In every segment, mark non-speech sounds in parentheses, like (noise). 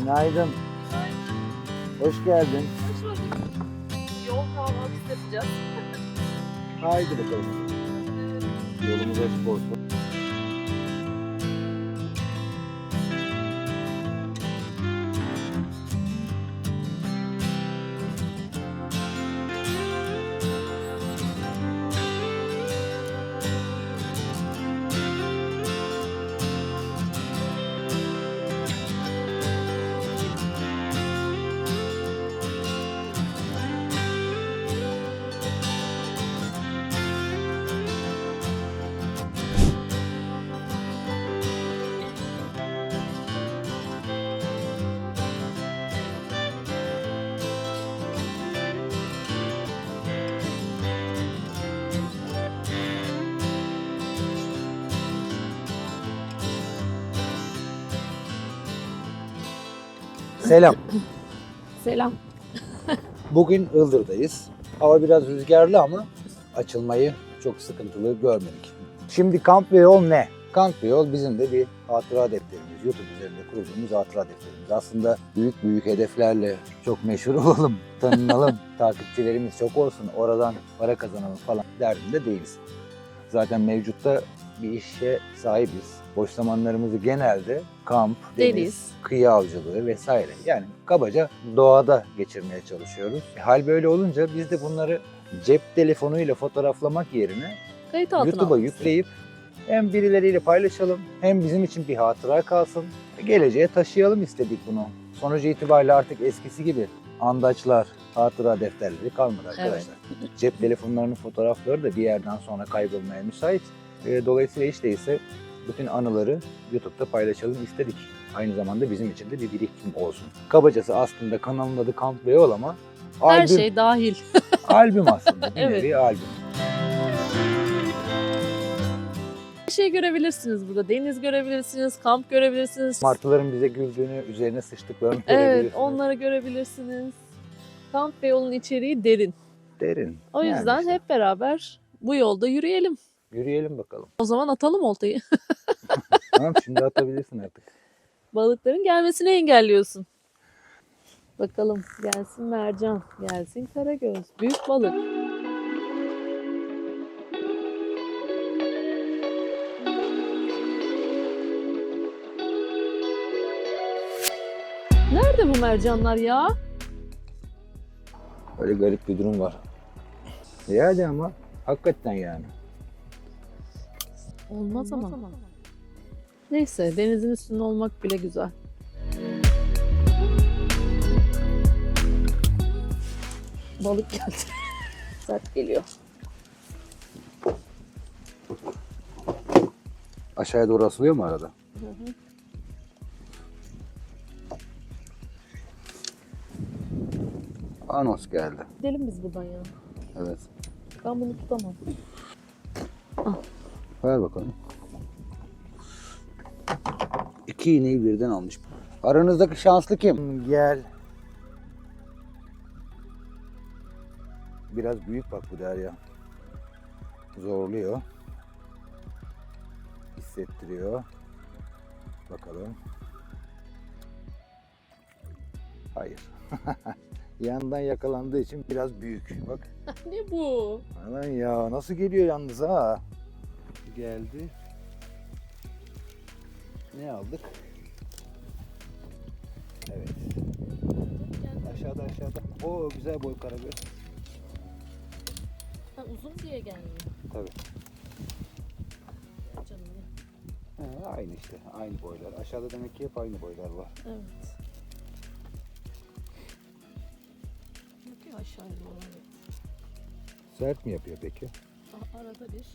Günaydın. Hoş geldin. Hoş bulduk. Yol kahvaltısı yapacağız. Haydi bakalım. (laughs) Yolumuz açık olsun. Selam. (clears throat) Selam. (laughs) Bugün Ildır'dayız. Hava biraz rüzgarlı ama açılmayı çok sıkıntılı görmedik. Şimdi kamp ve yol ne? Kamp ve yol bizim de bir hatıra defterimiz. YouTube üzerinde kurduğumuz hatıra defterimiz. Aslında büyük büyük hedeflerle çok meşhur (laughs) olalım, tanınalım, takipçilerimiz çok olsun, oradan para kazanalım falan derdinde değiliz. Zaten mevcutta bir işe sahibiz. Boş zamanlarımızı genelde kamp, deniz, Deniz. kıyı avcılığı vesaire. Yani kabaca doğada geçirmeye çalışıyoruz. E, Hal böyle olunca biz de bunları cep telefonuyla fotoğraflamak yerine Kayıt YouTube'a yükleyip hem birileriyle paylaşalım hem bizim için bir hatıra kalsın. Geleceğe taşıyalım istedik bunu. Sonucu itibariyle artık eskisi gibi andaçlar, hatıra defterleri kalmadı arkadaşlar. Cep telefonlarının fotoğrafları da bir yerden sonra kaybolmaya müsait. E, Dolayısıyla hiç değilse bütün anıları YouTube'da paylaşalım istedik. Aynı zamanda bizim için de bir birikim olsun. Kabacası aslında kanalın adı Kamp ve Yol ama Her albüm, şey dahil. (laughs) albüm aslında. Bir Evet. albüm. Her şeyi görebilirsiniz burada. Deniz görebilirsiniz, kamp görebilirsiniz. Martıların bize güldüğünü, üzerine sıçtıklarını Evet, görebilirsiniz. onları görebilirsiniz. Kamp ve yolun içeriği derin. Derin. O Yani yüzden işte. hep beraber bu yolda yürüyelim. Yürüyelim bakalım. O zaman atalım oltayı. (laughs) tamam şimdi atabilirsin artık. Balıkların gelmesini engelliyorsun. Bakalım gelsin mercan, gelsin karagöz. Büyük balık. Nerede bu mercanlar ya? Öyle garip bir durum var. Yani ama hakikaten yani. Olmaz ama. Neyse denizin üstünde olmak bile güzel. Balık geldi. (laughs) Sert geliyor. Aşağıya doğru asılıyor mu arada? Hı hı. Anos geldi. Gidelim biz buradan ya. Evet. Ben bunu tutamam. Ver bakalım. İki iğneyi birden almış. Aranızdaki şanslı kim? Gel. Biraz büyük bak bu derya. Zorluyor. Hissettiriyor. Bakalım. Hayır. (laughs) Yandan yakalandığı için biraz büyük. Bak. (laughs) ne bu? Aman ya nasıl geliyor yalnız ha? Geldi. Ne aldık? Evet. Aşağıda aşağıda. O güzel boy karagöz. Ha, uzun diye gelmiyor. Tabii. Canım ya. Ha, aynı işte. Aynı boylar. Aşağıda demek ki hep aynı boylar var. Evet. Bakıyor aşağıya doğru. evet. Sert mi yapıyor peki? Arada bir.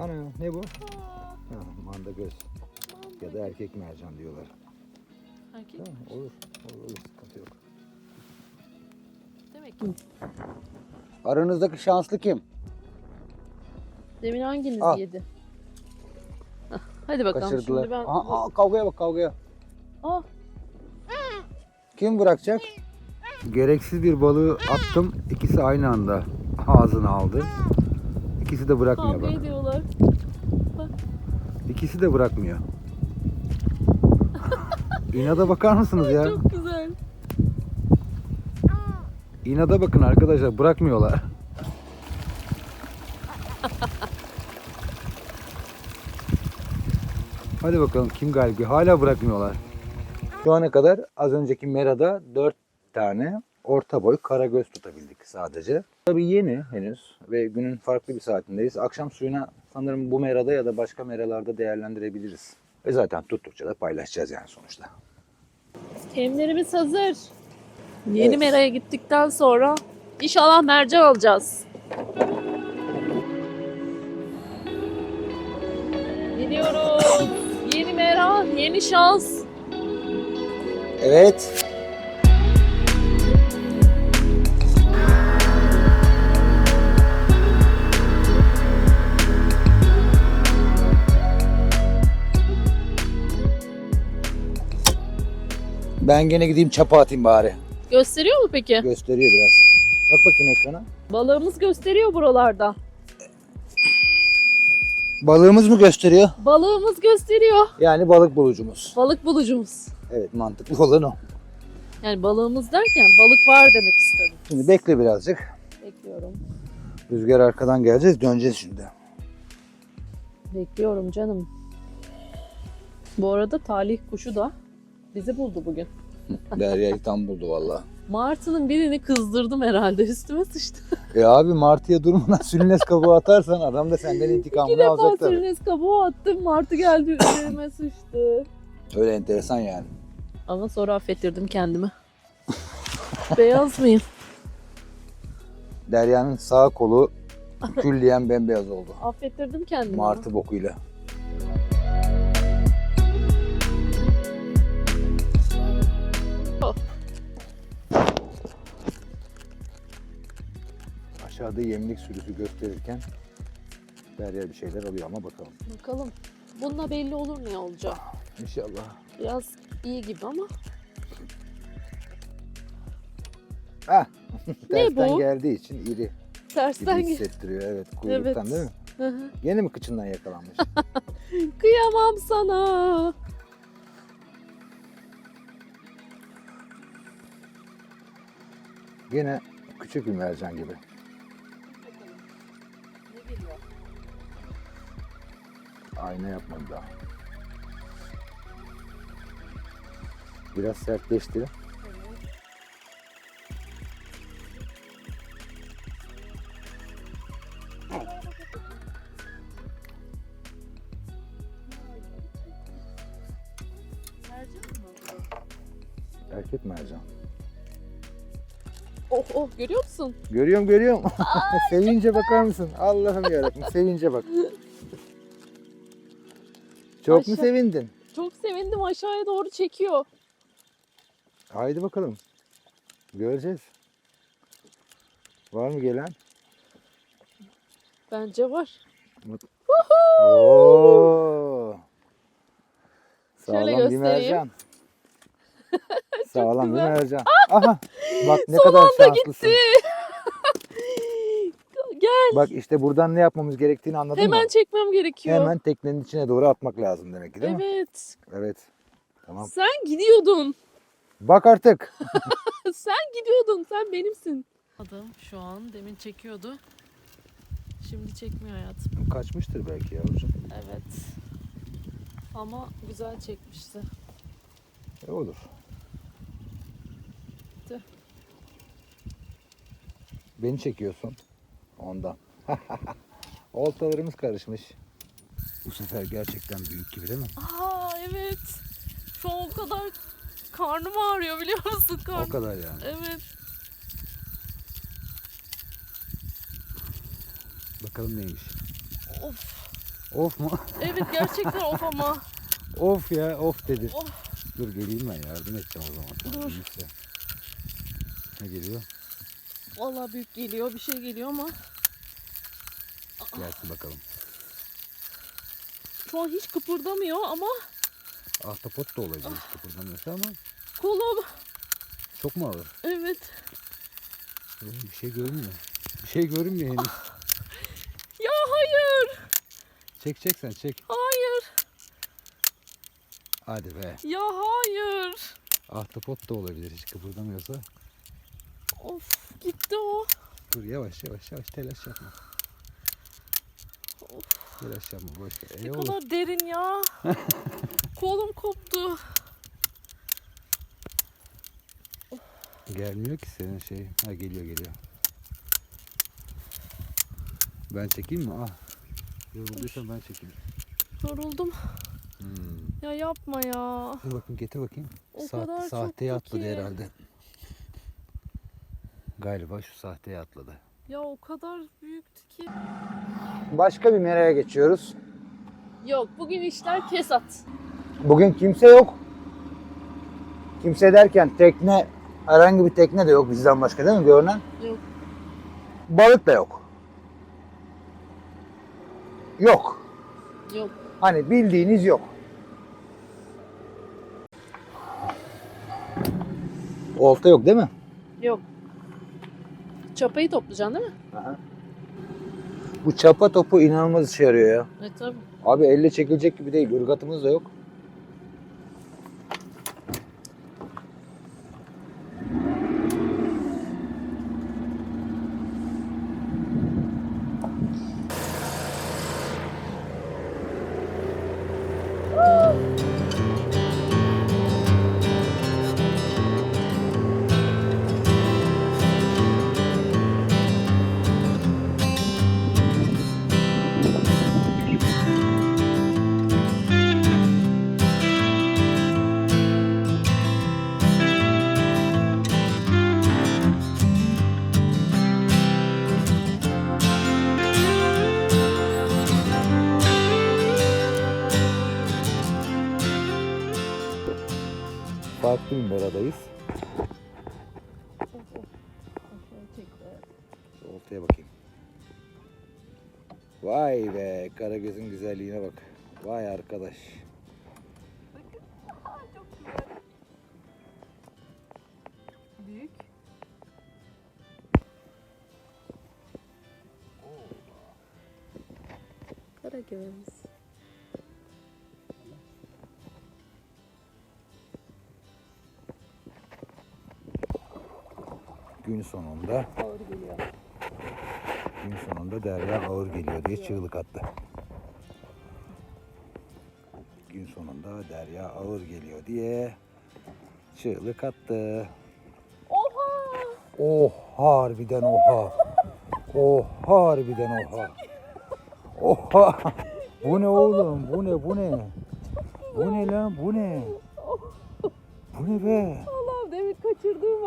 Ana ne bu? Ha, manda göz. Ya da erkek mercan diyorlar. erkek Tamam olur. Olur, olur. Sıkıntı yok. demek ki. Aranızdaki şanslı kim? Demin hanginiz Al. yedi? Hah, Hadi bakalım Kaçırdılar. şimdi ben... Aa, aa, kavgaya bak kavgaya. Ah, Kim bırakacak? Gereksiz bir balığı attım. İkisi aynı anda ağzına aldı. İkisi de bırakmıyor Kavga bak. ediyorlar. Bak. İkisi de bırakmıyor. (laughs) İnada bakar mısınız ya? Çok güzel. İnada bakın arkadaşlar bırakmıyorlar. (laughs) Hadi bakalım kim galip? Hala bırakmıyorlar. Şu ana kadar az önceki Mera'da 4 tane, orta boy karagöz tutabildik sadece. Tabii yeni henüz ve günün farklı bir saatindeyiz. Akşam suyuna sanırım bu Mera'da ya da başka Meralarda değerlendirebiliriz. Ve zaten tuttukça da paylaşacağız yani sonuçta. Temlerimiz hazır. Yeni Evet. meraya gittikten sonra inşallah mercan alacağız. Gidiyoruz. Yeni mera, yeni şans. Evet. Ben gene gideyim çapa atayım bari. Gösteriyor mu peki? Gösteriyor biraz. Bak bakayım ekrana. Balığımız gösteriyor buralarda. Balığımız mı gösteriyor? Balığımız gösteriyor. Yani balık bulucumuz. Balık bulucumuz. Evet mantıklı olan o. Yani balığımız derken balık var demek istedim. Şimdi bekle birazcık. Bekliyorum. Rüzgar arkadan geleceğiz döneceğiz şimdi. Bekliyorum canım. Bu arada talih kuşu da bizi buldu bugün. Derya'yı tam buldu valla. Martı'nın birini kızdırdım herhalde. Üstüme sıçtı. E abi Martı'ya durmadan (laughs) sülnes kabuğu atarsan adam da senden İki intikamını defa alacak tabii. sürünez kabuğu attım. Martı geldi üzerime sıçtı. Öyle enteresan yani. Ama sonra affettirdim kendimi. Beyaz mıyım? Derya'nın sağ kolu külliyen bembeyaz oldu. Affettirdim kendimi. Martı bokuyla. Aşağıda yemlik sürüsü gösterirken Derya bir şeyler alıyor ama bakalım. Bakalım. Bununla belli olur ne olacak. İnşallah. Biraz iyi gibi ama. Ah, Ne (laughs) bu? geldiği için iri, Tersten gel. hissettiriyor. Evet kuyruktan Evet. değil mi? Hı hı. Yine mi kıçından yakalanmış? (laughs) Kıyamam sana. Yine küçük bir mercan gibi. Ayna yapmadı daha. Biraz sertleşti. Erkek mercan. Oh oh görüyor musun? Görüyorum görüyorum. (laughs) sevince bakar mısın? Allah'ım yarabbim sevince bak. (laughs) Çok mu Aşağı- sevindin? Çok sevindim aşağıya doğru çekiyor. Haydi bakalım. Göreceğiz. Var mı gelen? Bence var. Oo. Sağlam bir göstereyim. mercan. (laughs) Sağlam bir mercan. Aha. Bak ne Son kadar anda şanslısın. gitti. Gel. Bak işte buradan ne yapmamız gerektiğini anladın Hemen mı? çekmem gerekiyor. Hemen teknenin içine doğru atmak lazım demek ki değil mi? Evet. Evet. Tamam. Sen gidiyordun. Bak artık. (laughs) Sen gidiyordun. Sen benimsin. Adam şu an demin çekiyordu. Şimdi çekmiyor hayatım. Kaçmıştır belki yavrucuğum. Evet. Ama güzel çekmişti. E olur. Tüh. Beni çekiyorsun. Ondan. (laughs) Oltalarımız karışmış. Bu sefer gerçekten büyük gibi değil mi? Aa evet. Şu an o kadar karnım ağrıyor biliyor musun? O Karnım. kadar yani. Evet. Bakalım neymiş. Of. Of mu? Evet gerçekten of ama. (laughs) of ya of dedi. Of. Dur geleyim ben yardım edeceğim o zaman. Dur. Ne geliyor? Vallahi büyük geliyor. Bir şey geliyor ama Gelsin bakalım. şu an hiç kıpırdamıyor ama Ahtapot da olabilir hiç kıpırdamıyorsa ama kolum. çok mu ağır? Evet. Oğlum bir şey görünmüyor. Bir şey görünmüyor henüz. Ya hayır. Çek çek sen çek. Hayır. Hadi be. Ya hayır. Ahtapot da olabilir hiç kıpırdamıyorsa. Of gitti o. Dur yavaş yavaş yavaş telaş yapma. Of. Telaş yapma boş ver. Ne E, olur. kadar derin ya. (laughs) Kolum koptu. Gelmiyor ki senin şey. Ha geliyor geliyor. Ben çekeyim mi? Ah. Yorulduysan ben çekeyim. Yoruldum. Hmm. Ya yapma ya. Dur bakayım getir bakayım. O Sa- kadar sahteye atladı herhalde. Galiba şu sahteye atladı. Ya o kadar büyüktü ki. Başka bir meraya geçiyoruz. Yok bugün işler kesat. Bugün kimse yok. Kimse derken tekne, herhangi bir tekne de yok bizden başka değil mi görünen? Yok. Balık da yok. Yok. Yok. Hani bildiğiniz yok. Olta yok değil mi? Yok. Çapayı toplayacaksın değil mi? Bu çapa topu inanılmaz işe yarıyor ya. E tabii. Abi elle çekilecek gibi değil. Irgatımız da yok. Meradayız. Şu oltaya bakayım. Vay be Karagöz'ün güzelliğine bak. Vay arkadaş. Büyük. Karagöz. Gün sonunda Ağır geliyor. gün sonunda Derya ağır geliyor diye çığlık attı. Gün sonunda Derya ağır geliyor diye çığlık attı. Oha! Oh harbiden oha. Oh harbiden oha. Oha. Bu ne oğlum? Bu ne? Bu ne? Bu ne lan? Bu ne? Bu ne be? Allah'ım demin kaçırdığım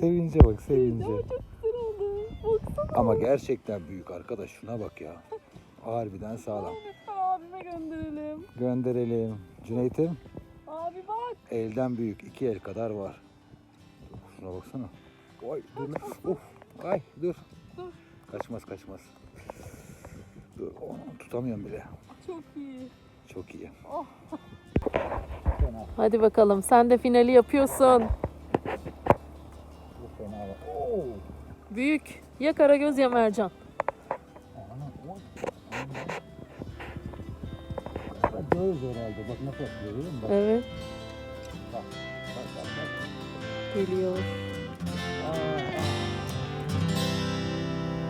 Sevince bak sevince. çok güzel oldu. Baksana. Ama gerçekten büyük arkadaş. Şuna bak ya. Harbiden sağlam. Lütfen abime gönderelim. Gönderelim. Cüneyt'im Abi bak. elden büyük. iki el kadar var. Şuna baksana. Ay dur lan. Of. Ay dur. Dur. Kaçmaz kaçmaz. Dur onu tutamıyorum bile. Çok iyi. Çok iyi. Hadi bakalım sen de finali yapıyorsun. Büyük. Ya Karagöz ya Mercan. Göz herhalde. Bak nasıl atıyor musun? Bak, Evet. bak, bak, bak, bak. Geliyor.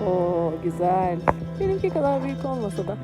Oo güzel. Benimki kadar büyük olmasa da.